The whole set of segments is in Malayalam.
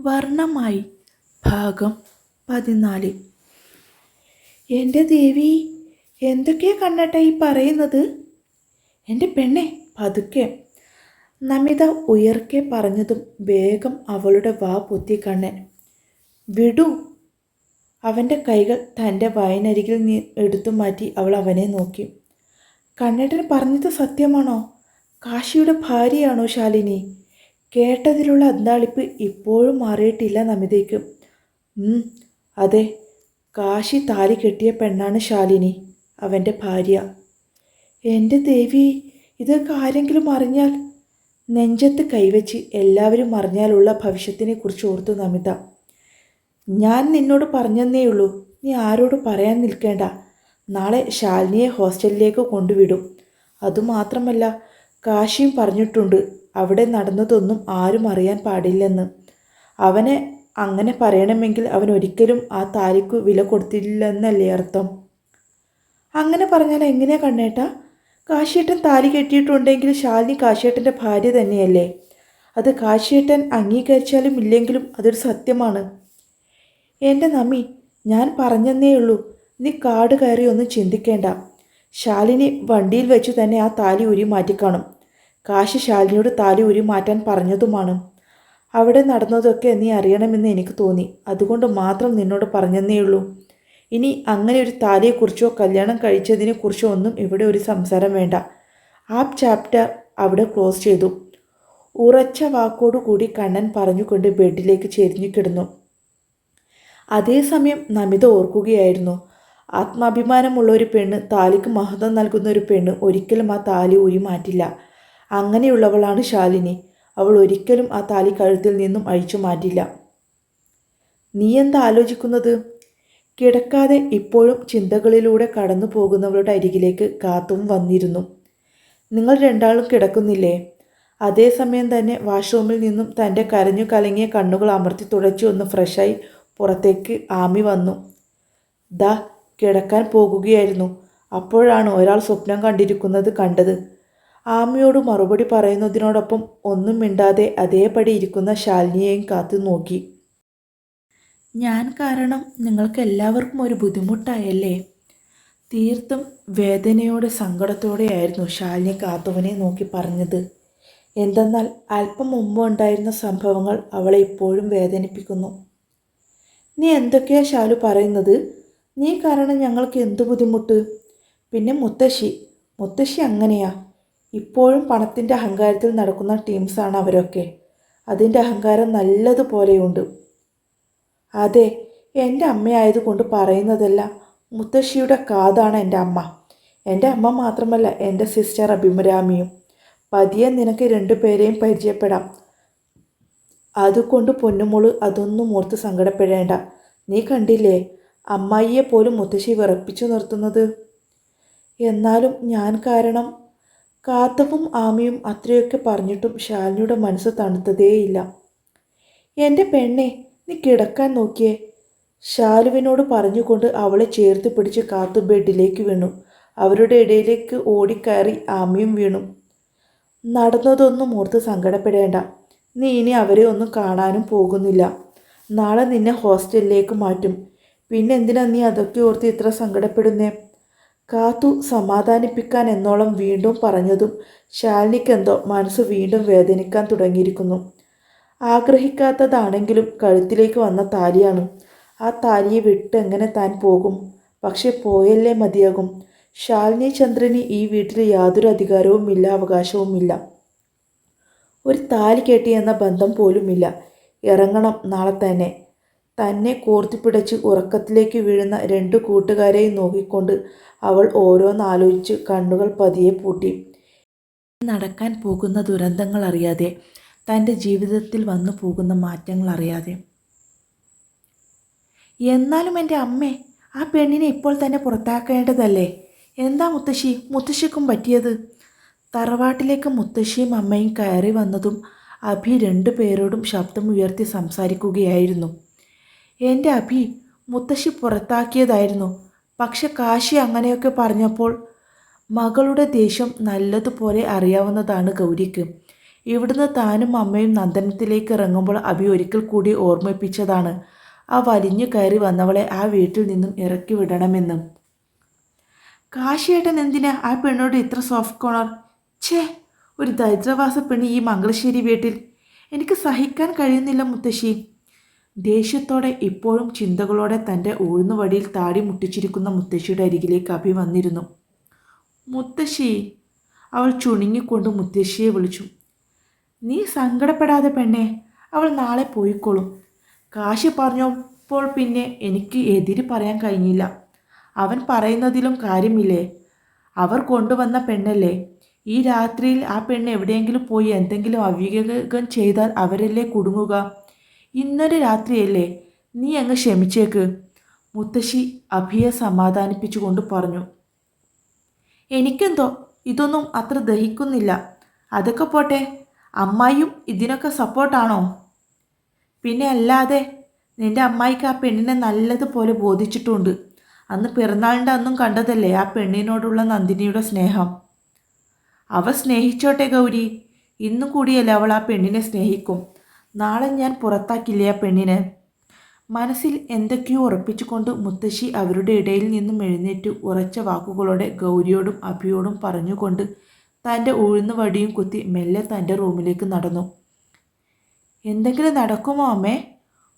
വർണമായി. ഭാഗം പതിനാല്. എന്റെ ദേവി എന്തൊക്കെയാ കണ്ണട്ട ഈ പറയുന്നത്? എന്റെ പെണ്ണെ പതുക്കെ. നമിത ഉയർക്കെ പറഞ്ഞതും വേഗം അവളുടെ വാ പൊത്തി കണ്ണൻ. വിടു. അവന്റെ കൈകൾ തന്റെ വയനരികിൽ നീ എടുത്തു മാറ്റി അവൾ അവനെ നോക്കി. കണ്ണേട്ടൻ പറഞ്ഞത് സത്യമാണോ? കാശിയുടെ ഭാര്യയാണോ ശാലിനി? കേട്ടതിലുള്ള അന്താളിപ്പ് ഇപ്പോഴും മാറിയിട്ടില്ല നമിതയ്ക്ക്. അതെ കാശി താലി കെട്ടിയ പെണ്ണാണ് ശാലിനി അവന്റെ ഭാര്യ. എന്റെ ദേവി ഇതൊക്കെ ആരെങ്കിലും അറിഞ്ഞാൽ നെഞ്ചത്ത് കൈവച്ച് എല്ലാവരും അറിഞ്ഞാലുള്ള ഭവിഷ്യത്തിനെ കുറിച്ച് ഓർത്തു നമിത. ഞാൻ നിന്നോട് പറഞ്ഞെന്നേ ഉള്ളൂ നീ ആരോട് പറയാൻ നിൽക്കേണ്ട. നാളെ ശാലിനിയെ ഹോസ്റ്റലിലേക്ക് കൊണ്ടുവിടും. അതുമാത്രമല്ല കാശിയും പറഞ്ഞിട്ടുണ്ട്. അവിടെ നടന്നതൊന്നും ആരും അറിയാൻ പാടില്ലെന്ന്. അവനെ അങ്ങനെ പറയണമെങ്കിൽ അവൻ ഒരിക്കലും ആ താലിക്ക് വില കൊടുത്തില്ലെന്നല്ലേ അർത്ഥം. അങ്ങനെ പറഞ്ഞാൽ എങ്ങനെയാ കണ്ണേട്ട? കാശിയേട്ടൻ താലി കെട്ടിയിട്ടുണ്ടെങ്കിൽ ശാലിനി കാശിയേട്ടന്റെ ഭാര്യ തന്നെയല്ലേ? അത് കാശിയേട്ടൻ അംഗീകരിച്ചാലും ഇല്ലെങ്കിലും അതൊരു സത്യമാണ്. എന്റെ നമി ഞാൻ പറഞ്ഞെന്നേ ഉള്ളൂ. നീ കാട് കയറി ഒന്നും ചിന്തിക്കേണ്ട. ശാലിനി വണ്ടിയിൽ വെച്ച് തന്നെ ആ താലി ഉരി മാറ്റിക്കാണും. കാശി ശാലിനിയോട് താലി ഉരി മാറ്റാൻ പറഞ്ഞതുമാണ്. അവിടെ നടന്നതൊക്കെ നീ അറിയണമെന്ന് എനിക്ക് തോന്നി. അതുകൊണ്ട് മാത്രം നിന്നോട് പറഞ്ഞെന്നേ ഉള്ളൂ. ഇനി അങ്ങനെ ഒരു താലിയെക്കുറിച്ചോ കല്യാണം കഴിച്ചതിനെക്കുറിച്ചോ ഒന്നും ഇവിടെ ഒരു സംസാരം വേണ്ട. ആ ചാപ്റ്റർ അവിടെ ക്ലോസ് ചെയ്തു. ഉറച്ച വാക്കോടുകൂടി കണ്ണൻ പറഞ്ഞുകൊണ്ട് ബെഡിലേക്ക് ചെരിഞ്ഞു കിടന്നു. അതേസമയം നമിത ഓർക്കുകയായിരുന്നു. ആത്മാഭിമാനമുള്ള ഒരു പെണ്ണ് താലിക്ക് മഹത്വം നൽകുന്ന ഒരു പെണ്ണ് ഒരിക്കലും ആ താലി ഊരി മാറ്റില്ല. അങ്ങനെയുള്ളവളാണ് ശാലിനി. അവൾ ഒരിക്കലും ആ താലി കഴുത്തിൽ നിന്നും അഴിച്ചു മാറ്റില്ല. നീ എന്താ ആലോചിക്കുന്നത്? കിടക്കാതെ ഇപ്പോഴും ചിന്തകളിലൂടെ കടന്നു പോകുന്നവളുടെ അരികിലേക്ക് കാത്തും വന്നിരുന്നു. നിങ്ങൾ രണ്ടാളും കിടക്കുന്നില്ലേ? അതേസമയം തന്നെ വാഷ്റൂമിൽ നിന്നും തന്റെ കരഞ്ഞു കലങ്ങിയ കണ്ണുകൾ അമർത്തി തുടച്ചു ഒന്ന് ഫ്രഷായി പുറത്തേക്ക് ആമി വന്നു. ദാ കിടക്കാൻ പോകുകയായിരുന്നു. അപ്പോഴാണ് ഒരാൾ സ്വപ്നം കണ്ടിരിക്കുന്നത് കണ്ടത്. ആമിയോട് മറുപടി പറയുന്നതിനോടൊപ്പം ഒന്നും മിണ്ടാതെ അതേപടി ഇരിക്കുന്ന ശാലിനിയെയും കാത്തു നോക്കി. ഞാൻ കാരണം നിങ്ങൾക്ക് എല്ലാവർക്കും ഒരു ബുദ്ധിമുട്ടായല്ലേ? തീർത്തും വേദനയോടെ സങ്കടത്തോടെയായിരുന്നു ശാലിനി കാത്തുവിനെ നോക്കി പറഞ്ഞത്. എന്തെന്നാൽ അല്പം മുമ്പ് ഉണ്ടായിരുന്ന സംഭവങ്ങൾ അവളെ ഇപ്പോഴും വേദനിപ്പിക്കുന്നു. നീ എന്തൊക്കെയാ ശാലു പറയുന്നത്? നീ കാരണം ഞങ്ങൾക്ക് എന്ത് ബുദ്ധിമുട്ട്? പിന്നെ മുത്തശ്ശി മുത്തശ്ശി അങ്ങനെയാ. ഇപ്പോഴും പണത്തിന്റെ അഹങ്കാരത്തിൽ നടക്കുന്ന ടീംസാണ് അവരൊക്കെ. അതിന്റെ അഹങ്കാരം നല്ലതുപോലെയുണ്ട്. അതെ എന്റെ അമ്മയായതുകൊണ്ട് പറയുന്നതല്ല മുത്തശ്ശിയുടെ കാതാണ് എന്റെ അമ്മ. എന്റെ അമ്മ മാത്രമല്ല എന്റെ സിസ്റ്റർ അഭിമരാമിയും. പതിയെ നിനക്ക് രണ്ടു പേരെയും പരിചയപ്പെടാം. അതുകൊണ്ട് പൊന്നുമോൾ അതൊന്നും ഓർത്ത് സങ്കടപ്പെടേണ്ട. നീ കണ്ടില്ലേ അമ്മായിയെ പോലും മുത്തശ്ശി വിറപ്പിച്ചു നിർത്തുന്നത്? എന്നാലും ഞാൻ കാരണം കാത്തവും ആമയും അത്രയൊക്കെ പറഞ്ഞിട്ടും ശാലിനിയുടെ മനസ്സ് തണുത്തതേയില്ല. എന്റെ പെണ്ണെ നീ കിടക്കാൻ നോക്കിയേ ശാലുവിനോട് പറഞ്ഞുകൊണ്ട് അവളെ ചേർത്ത് പിടിച്ച് കാത്തു ബെഡിലേക്ക് വീണു. അവരുടെ ഇടയിലേക്ക് ഓടിക്കയറി ആമയും വീണു. നടന്നതൊന്നും ഓർത്ത് സങ്കടപ്പെടേണ്ട. നീ ഇനി അവരെ ഒന്നും കാണാനും പോകുന്നില്ല. നാളെ നിന്നെ ഹോസ്റ്റലിലേക്ക് മാറ്റും. പിന്നെന്തിനാ നീ അതൊക്കെ ഓർത്ത് ഇത്ര സങ്കടപ്പെടുന്നേ? കാത്തു സമാധാനിപ്പിക്കാൻ എന്നോളം വീണ്ടും പറഞ്ഞതും ശാലിനിക്കെന്തോ മനസ്സ് വീണ്ടും വേദനിക്കാൻ തുടങ്ങിയിരിക്കുന്നു. ആഗ്രഹിക്കാത്തതാണെങ്കിലും കഴുത്തിലേക്ക് വന്ന താലിയാണ്. ആ താലിയെ വിട്ട് എങ്ങനെ താൻ പോകും? പക്ഷെ പോയല്ലേ മതിയാകും. ശാലിനി ചന്ദ്രന് ഈ വീട്ടിൽ യാതൊരു അധികാരവുമില്ല അവകാശവുമില്ല ഒരു താലി കെട്ടി എന്ന ബന്ധം പോലുമില്ല. ഇറങ്ങണം നാളെ തന്നെ. തന്നെ കോർത്തിപ്പിടച്ച് ഉറക്കത്തിലേക്ക് വീഴുന്ന രണ്ട് കൂട്ടുകാരെയും നോക്കിക്കൊണ്ട് അവൾ ഓരോന്നാലോചിച്ച് കണ്ണുകൾ പതിയെ പൂട്ടി. നടക്കാൻ പോകുന്ന ദുരന്തങ്ങൾ അറിയാതെ തന്റെ ജീവിതത്തിൽ വന്നു പോകുന്ന മാറ്റങ്ങൾ അറിയാതെ. എന്നാലും എന്റെ അമ്മേ ആ പെണ്ണിനെ ഇപ്പോൾ തന്നെ പുറത്താക്കേണ്ടതല്ലേ? എന്താ മുത്തശ്ശി? മുത്തശ്ശിക്കും പറ്റിയത്? തറവാട്ടിലേക്ക് മുത്തശ്ശിയും അമ്മയും കയറി വന്നതും അഭി രണ്ടു പേരോടും ശബ്ദം ഉയർത്തി സംസാരിക്കുകയായിരുന്നു. എന്റെ അഭി മുത്തശ്ശി പുറത്താക്കിയതായിരുന്നു. പക്ഷെ കാശി അങ്ങനെയൊക്കെ പറഞ്ഞപ്പോൾ മകളുടെ ദേഷ്യം നല്ലതുപോലെ അറിയാവുന്നതാണ് ഗൗരിക്ക്. ഇവിടുന്ന് താനും അമ്മയും നന്ദനത്തിലേക്ക് ഇറങ്ങുമ്പോൾ അഭി ഒരിക്കൽ കൂടി ഓർമ്മിപ്പിച്ചതാണ്. ആ വലിഞ്ഞു കയറി വന്നവളെ ആ വീട്ടിൽ നിന്നും ഇറക്കി വിടണമെന്നും. കാശിയേട്ടൻ എന്തിനാ ആ പെണ്ണോട് ഇത്ര സോഫ്റ്റ് കോണർ ഛേ ഒരു ദരിദ്രവാസ പെണ്ണ് ഈ മംഗളശ്ശേരി വീട്ടിൽ. എനിക്ക് സഹിക്കാൻ കഴിയുന്നില്ല മുത്തശ്ശി. ദേഷ്യത്തോടെ ഇപ്പോഴും ചിന്തകളോടെ തന്റെ ഊഴ്ന്നുവടിയിൽ താടി മുട്ടിച്ചിരിക്കുന്ന മുത്തശ്ശിയുടെ അരികിലേക്ക് അഭി വന്നിരുന്നു. മുത്തശ്ശി അവൾ ചുണുങ്ങിക്കൊണ്ട് മുത്തശ്ശിയെ വിളിച്ചു. നീ സങ്കടപ്പെടാതെ പെണ്ണെ അവൾ നാളെ പോയിക്കോളും. കാശി പറഞ്ഞപ്പോൾ പിന്നെ എനിക്ക് എതിര് പറയാൻ കഴിഞ്ഞില്ല. അവൻ പറയുന്നതിലും കാര്യമില്ലേ? അവർ കൊണ്ടുവന്ന പെണ്ണല്ലേ? ഈ രാത്രിയിൽ ആ പെണ്ണ് എവിടെയെങ്കിലും പോയി എന്തെങ്കിലും അവിവേകം ചെയ്താൽ അവരല്ലേ കുടുങ്ങുക? ഇന്നൊരു രാത്രിയല്ലേ? നീ അങ്ങ് ക്ഷമിച്ചേക്ക്. മുത്തശ്ശി അഭിയെ സമാധാനിപ്പിച്ചുകൊണ്ട് പറഞ്ഞു. എനിക്കെന്തോ? ഇതൊന്നും അത്ര ദഹിക്കുന്നില്ല. അതൊക്കെ പോട്ടെ. അമ്മായിയും ഇതിനൊക്കെ സപ്പോർട്ടാണോ? പിന്നെ അല്ലാതെ നിന്റെ അമ്മായിക്ക് ആ പെണ്ണിനെ നല്ലതുപോലെ ബോധിച്ചിട്ടുണ്ട്. അന്ന് പിറന്നാളിന്റെ അന്നും കണ്ടതല്ലേ ആ പെണ്ണിനോടുള്ള നന്ദിനിയുടെ സ്നേഹം? അവ സ്നേഹിച്ചോട്ടെ ഗൗരി. ഇന്നും കൂടിയല്ലേ അവൾ ആ പെണ്ണിനെ സ്നേഹിക്കും. നാളെ ഞാൻ പുറത്താക്കില്ലേ ആ പെണ്ണിനെ? മനസ്സിൽ എന്തൊക്കെയോ ഉറപ്പിച്ചുകൊണ്ട് മുത്തശ്ശി അവരുടെ ഇടയിൽ നിന്നും എഴുന്നേറ്റ് ഉറച്ച വാക്കുകളോടെ ഗൗരിയോടും അഭിയോടും പറഞ്ഞുകൊണ്ട് തന്റെ ഉഴുന്ന വടിയും കുത്തി മെല്ലെ തന്റെ റൂമിലേക്ക് നടന്നു. എന്തെങ്കിലും നടക്കുമോ അമ്മേ?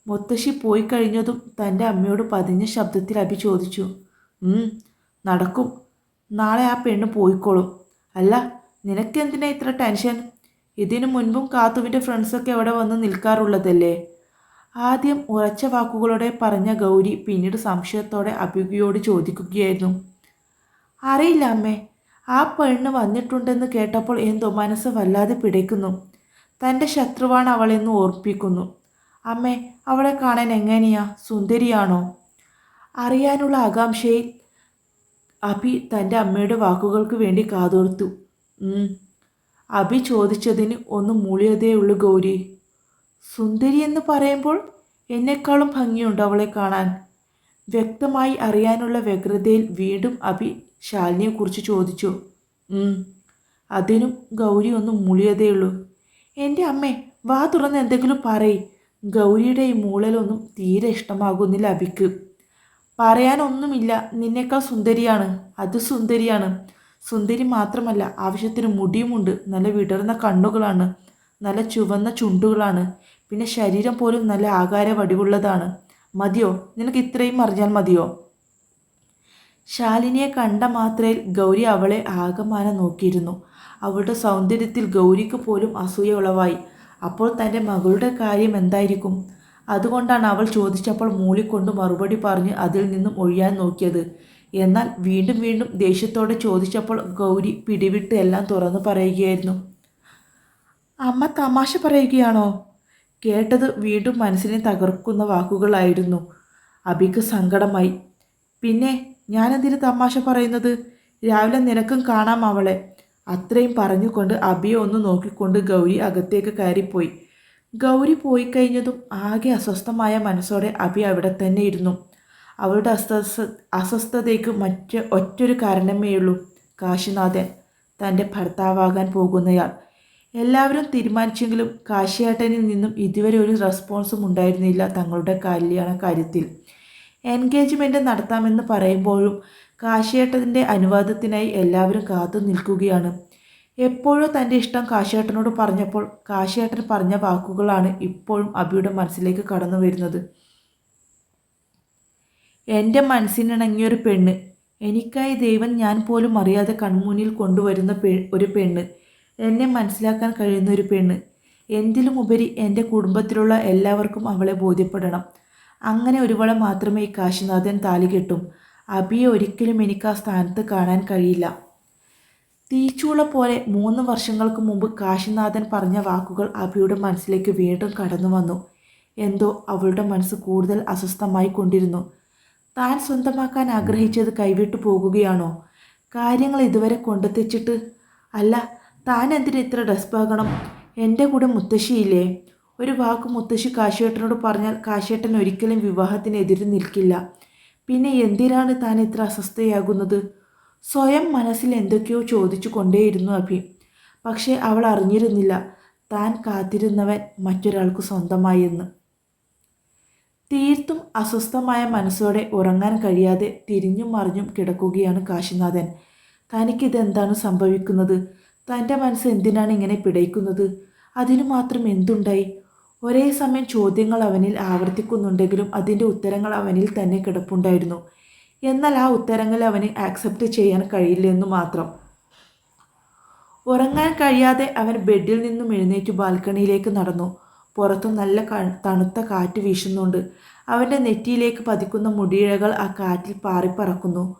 മുത്തശ്ശി പോയി കഴിഞ്ഞതും തന്റെ അമ്മയോട് പതിഞ്ഞ ശബ്ദത്തിൽ അഭി ചോദിച്ചു. "ഉം, നടക്കും. നാളെ ആ പെണ്ണ് പോയിക്കോളും. അല്ല നിനക്കെന്തിനാ ഇത്ര ടെൻഷൻ? ഇതിനു മുൻപും കാത്തുവിന്റെ ഫ്രണ്ട്സൊക്കെ അവിടെ വന്ന് നിൽക്കാറുള്ളതല്ലേ? ആദ്യം ഉറച്ച വാക്കുകളോടെ പറഞ്ഞ ഗൗരി പിന്നീട് സംശയത്തോടെ അഭികയോട് ചോദിക്കുകയായിരുന്നു. അറിയില്ല അമ്മേ ആ പെണ്ണ് വന്നിട്ടുണ്ടെന്ന് കേട്ടപ്പോൾ എന്തോ മനസ്സ് വല്ലാതെ പിടയ്ക്കുന്നു. തന്റെ ശത്രുവാണ് അവളെന്ന് ഓർപ്പിക്കുന്നു. അമ്മേ അവളെ കാണാൻ എങ്ങനെയാ? സുന്ദരിയാണോ? അറിയാനുള്ള ആകാംക്ഷയിൽ. അഭി തന്റെ അമ്മയുടെ വാക്കുകൾക്ക് വേണ്ടി കാതോർത്തു. അഭി ചോദിച്ചതിന് ഒന്ന് മൂളിയതേയുള്ളൂ ഗൗരി. സുന്ദരി എന്ന് പറയുമ്പോൾ എന്നെക്കാളും ഭംഗിയുണ്ട് അവളെ കാണാൻ. വ്യക്തമായി അറിയാനുള്ള വ്യഗ്രതയിൽ വീണ്ടും അഭി ശാലിനിയെക്കുറിച്ച് ചോദിച്ചു. അതിനും ഗൗരി ഒന്ന് മൂളിയതേയുള്ളൂ എന്റെ അമ്മേ വാ തുറന്ന് എന്തെങ്കിലും പറയ്. ഗൗരിയുടെ ഈ മൂളലൊന്നും തീരെ ഇഷ്ടമാകുന്നില്ല അഭിക്ക്. പറയാനൊന്നുമില്ല നിന്നേക്കാൾ സുന്ദരിയാണ്. അത് സുന്ദരിയാണ്. സുന്ദരി മാത്രമല്ല ആവശ്യത്തിന് മുടിയുമുണ്ട്. നല്ല വിടർന്ന കണ്ണുകളാണ്. നല്ല ചുവന്ന ചുണ്ടുകളാണ്. പിന്നെ ശരീരം പോലും നല്ല ആകാര വടിവുള്ളതാണ്. മതിയോ? നിനക്ക് ഇത്രയും അറിഞ്ഞാൽ മതിയോ? ശാലിനിയെ കണ്ട മാത്രയിൽ ഗൗരി അവളെ ആകമാനം നോക്കിയിരുന്നു. അവളുടെ സൗന്ദര്യത്തിൽ ഗൗരിക്ക് പോലും അസൂയ ഉളവായി. അപ്പോൾ തന്റെ മകളുടെ കാര്യം എന്തായിരിക്കും? അതുകൊണ്ടാണ് അവൾ ചോദിച്ചപ്പോൾ മൂളിക്കൊണ്ട് മറുപടി പറഞ്ഞ് അതിൽ നിന്നും ഒഴിയാൻ നോക്കിയത്. എന്നാൽ വീണ്ടും വീണ്ടും ദേഷ്യത്തോടെ ചോദിച്ചപ്പോൾ ഗൗരി പിടിവിട്ട് എല്ലാം തുറന്നു പറയുകയായിരുന്നു. അമ്മ തമാശ പറയുകയാണോ? കേട്ടത് വീണ്ടും മനസ്സിനെ തകർക്കുന്ന വാക്കുകളായിരുന്നു. അബിക്ക് സങ്കടമായി. പിന്നെ ഞാനെന്തിന് തമാശ പറയുന്നത്? രാവിലെ നിനക്കും കാണാം അവളെ. അത്രയും പറഞ്ഞുകൊണ്ട് അബിയെ ഒന്ന് നോക്കിക്കൊണ്ട് ഗൗരി അകത്തേക്ക് കയറിപ്പോയി. ഗൗരി പോയി കഴിഞ്ഞതും ആകെ അസ്വസ്ഥമായ മനസ്സോടെ അബി അവിടെ തന്നെ ഇരുന്നു. അവളുടെ അസ്വസ്ഥ അസ്വസ്ഥതയ്ക്ക് മറ്റ് ഒറ്റൊരു കാരണമേയുള്ളൂ. കാശിനാഥൻ തന്റെ ഭർത്താവാകാൻ പോകുന്നയാൾ. എല്ലാവരും തീരുമാനിച്ചെങ്കിലും കാശിയേട്ടനിൽ നിന്നും ഇതുവരെ ഒരു റെസ്പോൺസും ഉണ്ടായിരുന്നില്ല തങ്ങളുടെ കല്യാണ കാര്യത്തിൽ. എൻഗേജ്മെന്റ് നടത്താമെന്ന് പറയുമ്പോഴും കാശിയേട്ടന്റെ അനുവാദത്തിനായി എല്ലാവരും കാത്തു നിൽക്കുകയാണ്. എപ്പോഴോ തന്റെ ഇഷ്ടം കാശിയേട്ടനോട് പറഞ്ഞപ്പോൾ കാശിയേട്ടൻ പറഞ്ഞ വാക്കുകളാണ് ഇപ്പോഴും അബിയുടെ മനസ്സിലേക്ക് കടന്നു വരുന്നത് എന്റെ മനസ്സിനിണങ്ങിയൊരു പെണ്ണ്. എനിക്കായി ദൈവം ഞാൻ പോലും അറിയാതെ കൺമുന്നിൽ കൊണ്ടുവരുന്ന പെ ഒരു പെണ്ണ്. എന്നെ മനസ്സിലാക്കാൻ കഴിയുന്ന ഒരു പെണ്ണ്. എന്തിലും ഉപരി എന്റെ കുടുംബത്തിലുള്ള എല്ലാവർക്കും അവളെ ബോധ്യപ്പെടണം. അങ്ങനെ ഒരുവളെ മാത്രമേ ഈ കാശിനാഥൻ താലി കെട്ടും. അബിയെ ഒരിക്കലും എനിക്ക് ആ സ്ഥാനത്ത് കാണാൻ കഴിയില്ല. തീച്ചൂള പോലെ മൂന്ന് വർഷങ്ങൾക്ക് മുമ്പ് കാശിനാഥൻ പറഞ്ഞ വാക്കുകൾ അബിയുടെ മനസ്സിലേക്ക് വീണ്ടും കടന്നു വന്നു എന്തോ അവളുടെ മനസ്സ് കൂടുതൽ അസ്വസ്ഥമായി കൊണ്ടിരുന്നു. താൻ സ്വന്തമാക്കാൻ ആഗ്രഹിച്ചത് കൈവിട്ടു പോകുകയാണോ? കാര്യങ്ങൾ ഇതുവരെ കൊണ്ടെത്തിച്ചിട്ട്? അല്ല താൻ എന്തിന് ഇത്ര ഡെസ്പാകണം? എന്റെ കൂടെ മുത്തശ്ശിയില്ലേ? ഒരു വാക്ക് മുത്തശ്ശി കാശിയേട്ടനോട് പറഞ്ഞാൽ കാശിയേട്ടൻ ഒരിക്കലും വിവാഹത്തിനെതിരെ നിൽക്കില്ല. പിന്നെ എന്തിനാണ് താൻ ഇത്ര അസ്വസ്ഥയാകുന്നത്? സ്വയം മനസ്സിൽ എന്തൊക്കെയോ ചോദിച്ചു കൊണ്ടേയിരുന്നു അഭി. പക്ഷേ അവൾ അറിഞ്ഞിരുന്നില്ല താൻ കാത്തിരുന്നവൻ മറ്റൊരാൾക്ക് സ്വന്തമായി എന്ന് തീർത്തും അസ്വസ്ഥമായ മനസ്സോടെ ഉറങ്ങാൻ കഴിയാതെ തിരിഞ്ഞും മറിഞ്ഞും കിടക്കുകയാണ് കാശിനാഥൻ. തനിക്കിതെന്താണ് സംഭവിക്കുന്നത്? തന്റെ മനസ്സ് എന്തിനാണ് ഇങ്ങനെ പിടയ്ക്കുന്നത്? അതിനു മാത്രം എന്തുണ്ടായി? ഒരേ സമയം ചോദ്യങ്ങൾ അവനിൽ ആവർത്തിക്കുന്നുണ്ടെങ്കിലും അതിന്റെ ഉത്തരങ്ങൾ അവനിൽ തന്നെ കിടപ്പുണ്ടായിരുന്നു. എന്നാൽ ആ ഉത്തരങ്ങൾ അവന് ആക്സെപ്റ്റ് ചെയ്യാൻ കഴിയില്ലെന്നു മാത്രം. ഉറങ്ങാൻ കഴിയാതെ അവൻ ബെഡിൽ നിന്നും എഴുന്നേറ്റ് ബാൽക്കണിയിലേക്ക് നടന്നു. പുറത്തു നല്ല തണുത്ത കാറ്റ് വീശുന്നുണ്ട്. അവന്റെ നെറ്റിയിലേക്ക് പതിക്കുന്ന മുടിയിഴകൾ ആ കാറ്റിൽ പാറിപ്പറക്കുന്നു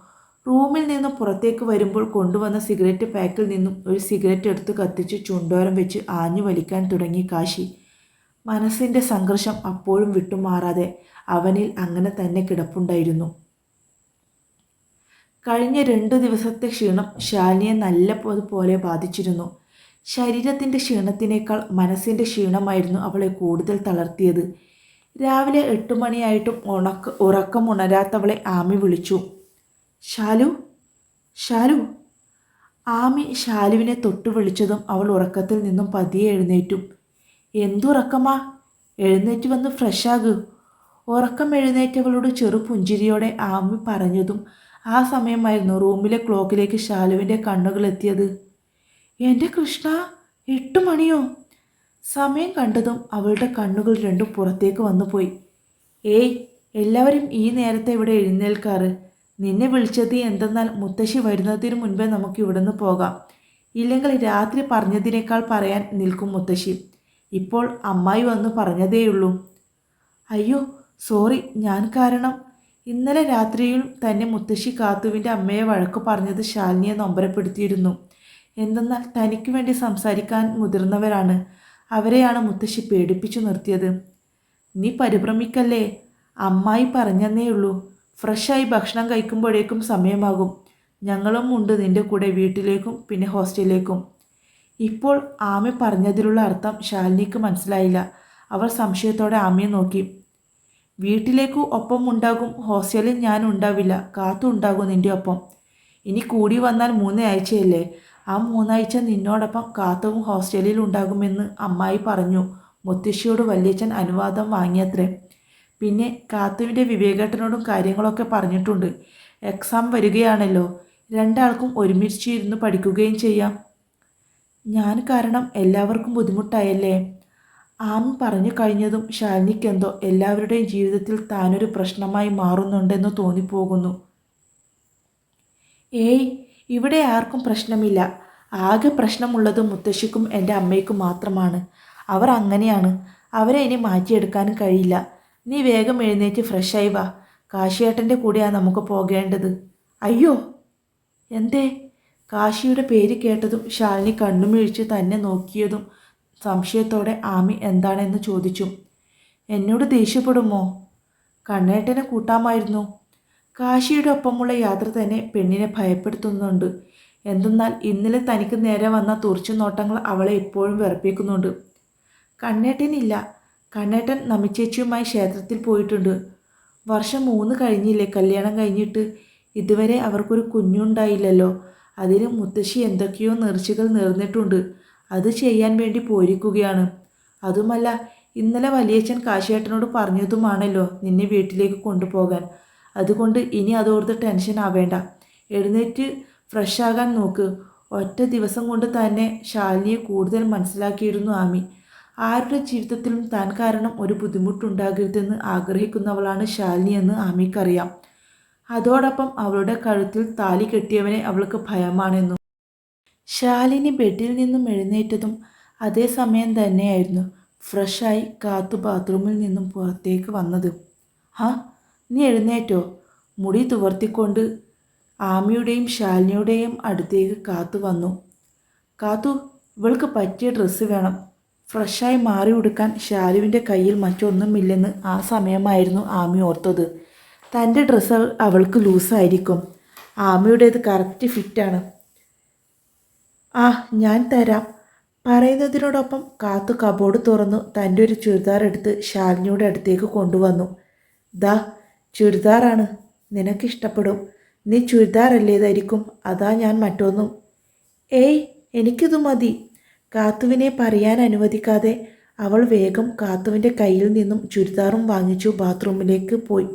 റൂമിൽ നിന്ന് പുറത്തേക്ക് വരുമ്പോൾ കൊണ്ടുവന്ന സിഗരറ്റ് പാക്കിൽ നിന്നും ഒരു സിഗരറ്റ് എടുത്ത് കത്തിച്ച് ചുണ്ടോരം വെച്ച് ആഞ്ഞു വലിക്കാൻ തുടങ്ങി കാശി. മനസ്സിന്റെ സംഘർഷം അപ്പോഴും വിട്ടുമാറാതെ അവനിൽ അങ്ങനെ തന്നെ കിടപ്പുണ്ടായിരുന്നു. കഴിഞ്ഞ രണ്ടു ദിവസത്തെ ക്ഷീണം ശാലിനിയെ നല്ല പോലെ ബാധിച്ചിരുന്നു. ശരീരത്തിന്റെ ക്ഷീണത്തിനേക്കാൾ മനസ്സിന്റെ ക്ഷീണമായിരുന്നു അവളെ കൂടുതൽ തളർത്തിയത്. രാവിലെ എട്ട് മണിയായിട്ടും ഉണക്ക് ഉറക്കം ഉണരാത്തവളെ ആമി വിളിച്ചു. ഷാലു ഷാലു ആമി ഷാലുവിനെ തൊട്ടു വിളിച്ചതും അവൾ ഉറക്കത്തിൽ നിന്നും പതിയെ എഴുന്നേറ്റു. എന്തുറക്കമാ? എഴുന്നേറ്റ് വന്ന് ഫ്രഷാകൂ. ഉറക്കം എഴുന്നേറ്റവളോട് ചെറു പുഞ്ചിരിയോടെ ആമി പറഞ്ഞതും ആ സമയമായിരുന്നു റൂമിലെ ക്ലോക്കിലേക്ക് ഷാലുവിന്റെ കണ്ണുകൾ എത്തിയത്. എന്റെ കൃഷ്ണ എട്ട് മണിയോ? സമയം കണ്ടതും അവളുടെ കണ്ണുകൾ രണ്ടും പുറത്തേക്ക് വന്നു പോയി. ഏയ് എല്ലാവരും ഈ നേരത്തെ ഇവിടെ എഴുന്നേൽക്കാറ്. നിന്നെ വിളിച്ചത് എന്തെന്നാൽ മുത്തശ്ശി വരുന്നതിന് മുൻപേ നമുക്ക് ഇവിടുന്ന് പോകാം. ഇല്ലെങ്കിൽ രാത്രി പറഞ്ഞതിനേക്കാൾ പറയാൻ നിൽക്കും മുത്തശ്ശി. ഇപ്പോൾ അമ്മായി വന്നു പറഞ്ഞതേയുള്ളൂ. അയ്യോ സോറി ഞാൻ കാരണം. ഇന്നലെ രാത്രിയിൽ തന്നെ മുത്തശ്ശി കാത്തുവിന്റെ അമ്മയെ വഴക്ക് പറഞ്ഞത് ശാലിനിയെ നൊമ്പരപ്പെടുത്തിയിരുന്നു. എന്തെന്നാൽ തനിക്ക് വേണ്ടി സംസാരിക്കാൻ മുതിർന്നവരാണ്. അവരെയാണ് മുത്തശ്ശി പേടിപ്പിച്ചു നിർത്തിയത്. നീ പരിഭ്രമിക്കല്ലേ? അമ്മായി പറഞ്ഞെന്നേയുള്ളൂ ഫ്രഷായി ഭക്ഷണം കഴിക്കുമ്പോഴേക്കും സമയമാകും. ഞങ്ങളും ഉണ്ട് നിന്റെ കൂടെ വീട്ടിലേക്കും പിന്നെ ഹോസ്റ്റലിലേക്കും. ഇപ്പോൾ ആമി പറഞ്ഞതിലുള്ള അർത്ഥം ശാലിനിക്ക് മനസ്സിലായില്ല. അവർ സംശയത്തോടെ ആമയെ നോക്കി. വീട്ടിലേക്കു ഒപ്പം ഉണ്ടാകും ഹോസ്റ്റലിൽ ഞാൻ ഉണ്ടാവില്ല. കാത്തുണ്ടാകും നിന്റെ ഒപ്പം. ഇനി കൂടി വന്നാൽ മൂന്ന് ആഴ്ചയല്ലേ ആ മൂന്നാഴ്ച നിന്നോടൊപ്പം കാത്തവും ഹോസ്റ്റലിൽ ഉണ്ടാകുമെന്ന് അമ്മായി പറഞ്ഞു. മുത്തശ്ശിയോട് വല്യച്ഛൻ അനുവാദം വാങ്ങിയത്രേ. പിന്നെ കാത്തുവിന്റെ വിവേകേട്ടനോടും കാര്യങ്ങളൊക്കെ പറഞ്ഞിട്ടുണ്ട്. എക്സാം വരികയാണല്ലോ. രണ്ടാൾക്കും ഒരുമിച്ച് ഇരുന്ന് പഠിക്കുകയും ചെയ്യാം. ഞാൻ കാരണം എല്ലാവർക്കും ബുദ്ധിമുട്ടായല്ലേ? ആമി പറഞ്ഞു കഴിഞ്ഞതും ശാലിനിക്കെന്തോ എല്ലാവരുടെയും ജീവിതത്തിൽ താനൊരു പ്രശ്നമായി മാറുന്നുണ്ടെന്ന് തോന്നിപ്പോകുന്നു. ഏയ് ഇവിടെ ആർക്കും പ്രശ്നമില്ല. ആകെ പ്രശ്നമുള്ളത് മുത്തശ്ശിക്കും എന്റെ അമ്മയ്ക്കും മാത്രമാണ്. അവർ അങ്ങനെയാണ്. അവരെ ഇനി മാറ്റിയെടുക്കാനും കഴിയില്ല. നീ വേഗം എഴുന്നേറ്റ് ഫ്രഷായി വാ. കാശിയേട്ടന്റെ കൂടെയാണ് നമുക്ക് പോകേണ്ടത്. അയ്യോ! എന്തേ? കാശിയുടെ പേര് കേട്ടതും ശാലിനി കണ്ണുമിഴിച്ച് തന്നെ നോക്കിയതും സംശയത്തോടെ ആമി എന്താണെന്ന് ചോദിച്ചു. എന്നോട് ദേഷ്യപ്പെടുമോ? കണ്ണേട്ടനെ കൂട്ടാമായിരുന്നു. കാശിയുടെ ഒപ്പമുള്ള യാത്ര തന്നെ പെണ്ണിനെ ഭയപ്പെടുത്തുന്നുണ്ട്. എന്തെന്നാൽ ഇന്നലെ തനിക്ക് നേരെ വന്ന തുറച്ചു നോട്ടങ്ങൾ അവളെ ഇപ്പോഴും വിറപ്പിക്കുന്നുണ്ട്. കണ്ണേട്ടനില്ല. കണ്ണേട്ടൻ നമിച്ചേച്ചിയുമായി ക്ഷേത്രത്തിൽ പോയിട്ടുണ്ട്. വർഷം മൂന്ന് കഴിഞ്ഞില്ലേ കല്യാണം കഴിഞ്ഞിട്ട്? ഇതുവരെ അവർക്കൊരു കുഞ്ഞുണ്ടായില്ലല്ലോ. അതിന് മുത്തശ്ശി എന്തൊക്കെയോ നേർച്ചകൾ നേർന്നിട്ടുണ്ട്. അത് ചെയ്യാൻ വേണ്ടി പോയിരിക്കുകയാണ്. അതുമല്ല ഇന്നലെ വലിയച്ഛൻ കാശിയേട്ടനോട് പറഞ്ഞതുമാണല്ലോ നിന്നെ വീട്ടിലേക്ക് കൊണ്ടുപോകാൻ. അതുകൊണ്ട് ഇനി അതോർത്ത് ടെൻഷൻ ആവേണ്ട. എഴുന്നേറ്റ് ഫ്രഷ് ആകാൻ നോക്ക്. ഒറ്റ ദിവസം കൊണ്ട് തന്നെ ശാലിനിയെ കൂടുതൽ മനസ്സിലാക്കിയിരുന്നു ആമി. ആരുടെ ജീവിതത്തിലും താൻ കാരണം ഒരു ബുദ്ധിമുട്ടുണ്ടാകരുതെന്ന് ആഗ്രഹിക്കുന്നവളാണ് ശാലിനി എന്ന് ആമിക്കറിയാം. അതോടൊപ്പം അവളുടെ കഴുത്തിൽ താലി കെട്ടിയവനെ അവൾക്ക് ഭയമാണെന്നും. ശാലിനി ബെഡിൽ നിന്നും എഴുന്നേറ്റതും അതേ സമയം തന്നെയായിരുന്നു. ഫ്രഷായി കാത്തു ബാത്റൂമിൽ നിന്നും പുറത്തേക്ക് വന്നത്. ഹാ? നീ എഴുന്നേറ്റോ. മുടി തുവർത്തിക്കൊണ്ട് ആമിയുടെയും ശാലിനിയുടെയും അടുത്തേക്ക് കാത്തു വന്നു. കാത്തു ഇവൾക്ക് പറ്റിയ ഡ്രസ്സ് വേണം. ഫ്രഷായി മാറി ഉടുക്കാൻ ശാലുവിന്റെ കയ്യിൽ മറ്റൊന്നുമില്ലെന്ന് ആ സമയമായിരുന്നു ആമി ഓർത്തത്. തന്റെ ഡ്രസ്സ് അവൾക്ക് ലൂസായിരിക്കും ആമിയുടേത് കറക്റ്റ് ഫിറ്റാണ് ആ ഞാൻ തരാം. പറയുന്നതിനോടൊപ്പം കാത്തു കബോർഡ് തുറന്നു തന്റെ ഒരു ചുരിദാർ എടുത്ത് ശാലിനിയുടെ അടുത്തേക്ക് കൊണ്ടുവന്നു. ദാ ചുരിദാറാണ്. നിനക്കിഷ്ടപ്പെടും നീ ചുരിദാർ അല്ലേ ധരിക്കും? അതാ ഞാൻ മറ്റൊന്നും. ഏയ് എനിക്കിത് മതി. കാത്തുവിനെ പറയാൻ അനുവദിക്കാതെ അവൾ വേഗം കാത്തുവിന്റെ കയ്യിൽ നിന്നും ചുരിദാറും വാങ്ങിച്ചു ബാത്റൂമിലേക്ക് പോയി.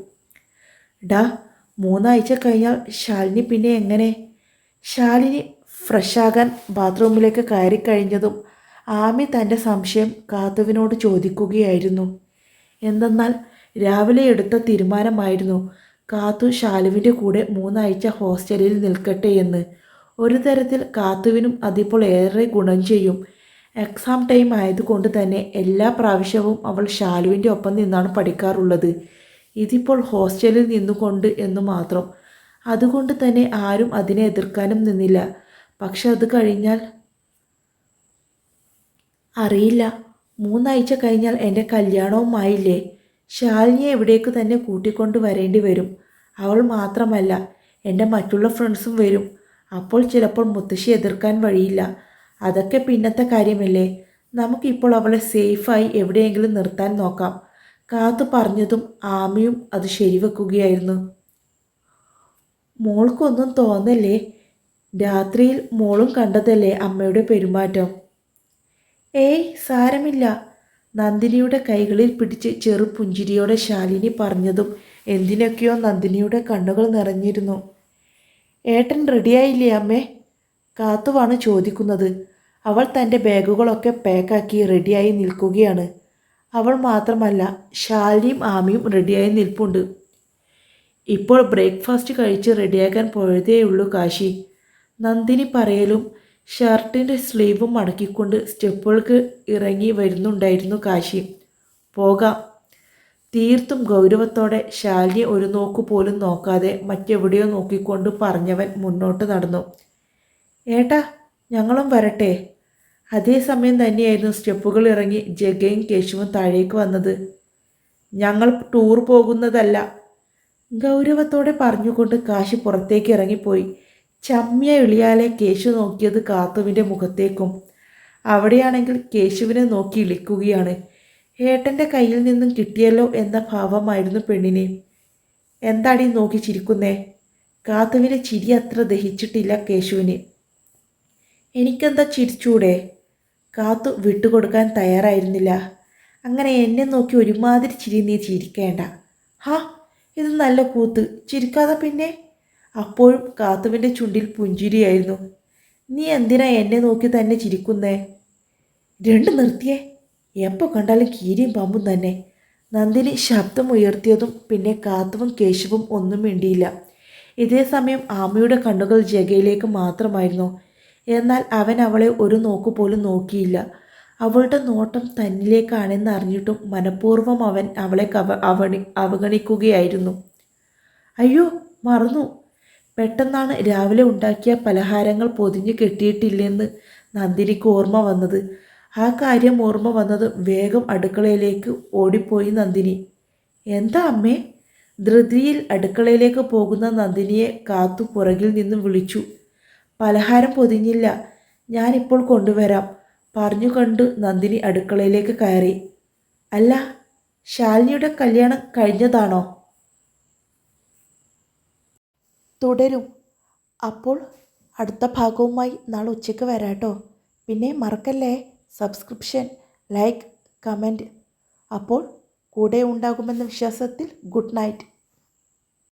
ഡാ മൂന്നാഴ്ച കഴിഞ്ഞാൽ ശാലിനി പിന്നെ എങ്ങനെ? ശാലിനി ഫ്രഷാകാൻ ബാത്റൂമിലേക്ക് കയറി കഴിഞ്ഞതും ആമി തന്റെ സംശയം കാത്തുവിനോട് ചോദിക്കുകയായിരുന്നു. എന്തെന്നാൽ രാവിലെ എടുത്ത തീരുമാനമായിരുന്നു. കാത്തു ശാലുവിന്റെ കൂടെ മൂന്നാഴ്ച ഹോസ്റ്റലിൽ നിൽക്കട്ടെ എന്ന്. ഒരു തരത്തിൽ കാത്തുവിനും അതിപ്പോൾ ഏറെ ഗുണം ചെയ്യും. എക്സാം ടൈം ആയതുകൊണ്ട് തന്നെ എല്ലാ പ്രാവശ്യവും അവൾ ശാലുവിന്റെ ഒപ്പം നിന്നാണ് പഠിക്കാറുള്ളത്. ഇതിപ്പോൾ ഹോസ്റ്റലിൽ നിന്നുകൊണ്ട് എന്ന് മാത്രം. അതുകൊണ്ട് തന്നെ ആരും അതിനെ എതിർക്കാനും നിന്നില്ല. പക്ഷെ അത് കഴിഞ്ഞാൽ അറിയില്ല. മൂന്നാഴ്ച കഴിഞ്ഞാൽ എന്റെ കല്യാണവുമായില്ലേ? ശാലിനിയെ എവിടേക്ക് തന്നെ കൂട്ടിക്കൊണ്ട് വരേണ്ടി വരും. അവൾ മാത്രമല്ല എന്റെ മറ്റുള്ള ഫ്രണ്ട്സും വരും. അപ്പോൾ ചിലപ്പോൾ മുത്തശ്ശി എതിർക്കാൻ വഴിയില്ല. അതൊക്കെ പിന്നത്തെ കാര്യമല്ലേ? നമുക്കിപ്പോൾ അവളെ സേഫായി എവിടെയെങ്കിലും നിർത്താൻ നോക്കാം. കാത്തു പറഞ്ഞതും ആമയും അത് ശരിവെക്കുകയായിരുന്നു. മോൾക്കൊന്നും തോന്നല്ലേ? രാത്രിയിൽ മോളും കണ്ടതല്ലേ അമ്മയുടെ പെരുമാറ്റം? ഏയ് സാരമില്ല. നന്ദിനിയുടെ കൈകളിൽ പിടിച്ച് ചെറുപുഞ്ചിരിയോടെ ശാലിനി പറഞ്ഞതും എന്തിനൊക്കെയോ നന്ദിനിയുടെ കണ്ണുകൾ നിറഞ്ഞിരുന്നു. ഏട്ടൻ റെഡിയായില്ലേ അമ്മേ? കാത്തുവാണ് ചോദിക്കുന്നത്. അവൾ തന്റെ ബാഗുകളൊക്കെ പാക്കാക്കി റെഡിയായി നിൽക്കുകയാണ്. അവൾ മാത്രമല്ല ശാലിനിയും ആമിയും റെഡിയായി നിൽപ്പുണ്ട്. ഇപ്പോൾ ബ്രേക്ക്ഫാസ്റ്റ് കഴിച്ച് റെഡിയാക്കാൻ പോയതേയുള്ളൂ കാശി. നന്ദിനി പറയലും ഷർട്ടിന്റെ സ്ലീവ് മടക്കിക്കൊണ്ട് സ്റ്റെപ്പുകൾക്ക് ഇറങ്ങി വരുന്നുണ്ടായിരുന്നു കാശി. പോകാം. തീർത്തും ഗൗരവത്തോടെ ശാലിനി ഒരു നോക്കു പോലും നോക്കാതെ മറ്റെവിടെയോ നോക്കിക്കൊണ്ട് പറഞ്ഞവൻ മുന്നോട്ട് നടന്നു. ഏട്ടാ ഞങ്ങളും വരട്ടെ. അതേസമയം തന്നെയായിരുന്നു സ്റ്റെപ്പുകൾ ഇറങ്ങി ജഗയും കേശുവും താഴേക്ക് വന്നത്. ഞങ്ങൾ ടൂർ പോകുന്നതല്ല. ഗൗരവത്തോടെ പറഞ്ഞുകൊണ്ട് കാശി പുറത്തേക്ക് ഇറങ്ങിപ്പോയി. ചമ്മിയ ഇളിയാലെ കേശു നോക്കിയത് കാത്തുവിന്റെ മുഖത്തേക്കും. അവിടെയാണെങ്കിൽ കേശുവിനെ നോക്കി ഇളിക്കുകയാണ്. ഏട്ടന്റെ കയ്യിൽ നിന്നും കിട്ടിയല്ലോ എന്ന ഭാവമായിരുന്നു പെണ്ണിനെ. എന്താടി നോക്കി ചിരിക്കുന്നേ? കാത്തുവിനെ ചിരി അത്ര ദഹിച്ചിട്ടില്ല കേശുവിന്. എനിക്കെന്താ ചിരിച്ചൂടെ? കാത്തു വിട്ടുകൊടുക്കാൻ തയ്യാറായിരുന്നില്ല. അങ്ങനെ എന്നെ നോക്കി ഒരുമാതിരി ചിരി നീ ചിരിക്കേണ്ട. ഹാ ഇത് നല്ല കൂത്ത്. ചിരിക്കാതെ പിന്നെ? അപ്പോഴും കാത്തുവിന്റെ ചുണ്ടിൽ പുഞ്ചിരിയായിരുന്നു. നീ എന്തിനാ എന്നെ നോക്കി തന്നെ ചിരിക്കുന്നേ? രണ്ട് നിർത്തിയേ? എപ്പോൾ കണ്ടാലും കീരിയും പാമ്പും തന്നെ. നന്ദിനി ശബ്ദം ഉയർത്തിയതും പിന്നെ കാത്തുവും കേശവും ഒന്നും മിണ്ടിയില്ല. ഇതേ സമയം ആമയുടെ കണ്ണുകൾ ജഗയിലേക്ക് മാത്രമായിരുന്നു. എന്നാൽ അവൻ അവളെ ഒരു നോക്ക് പോലും നോക്കിയില്ല. അവളുടെ നോട്ടം തന്നിലേക്കാണെന്ന് അറിഞ്ഞിട്ടും മനഃപൂർവം അവൻ അവളെ കവ അവഗണിക്കുകയായിരുന്നു. അയ്യോ മറന്നു. പെട്ടെന്നാണ് രാവിലെ ഉണ്ടാക്കിയ പലഹാരങ്ങൾ പൊതിഞ്ഞ് കെട്ടിയിട്ടില്ലെന്ന് നന്ദിനിക്ക് ഓർമ്മ വന്നത്. ആ കാര്യം ഓർമ്മ വന്നത് വേഗം അടുക്കളയിലേക്ക് ഓടിപ്പോയി നന്ദിനി. എന്താ അമ്മേ? ധൃതിയിൽ അടുക്കളയിലേക്ക് പോകുന്ന നന്ദിനിയെ കാത്തു പുറകിൽ നിന്ന് വിളിച്ചു. പലഹാരം പൊതിഞ്ഞില്ല. ഞാനിപ്പോൾ കൊണ്ടുവരാം പറഞ്ഞു കണ്ട് നന്ദിനി അടുക്കളയിലേക്ക് കയറി. അല്ല ശാലിനിയുടെ കല്യാണം കഴിഞ്ഞതാണോ? തുടരും. അപ്പോൾ അടുത്ത ഭാഗവുമായി നാളെ ഉച്ചയ്ക്ക് വരാട്ടോ പിന്നെ മറക്കല്ലേ? സബ്സ്ക്രിപ്ഷൻ ലൈക്ക് കമന്റ് അപ്പോൾ കൂടെ ഉണ്ടാകുമെന്ന വിശ്വാസത്തിൽ ഗുഡ് നൈറ്റ്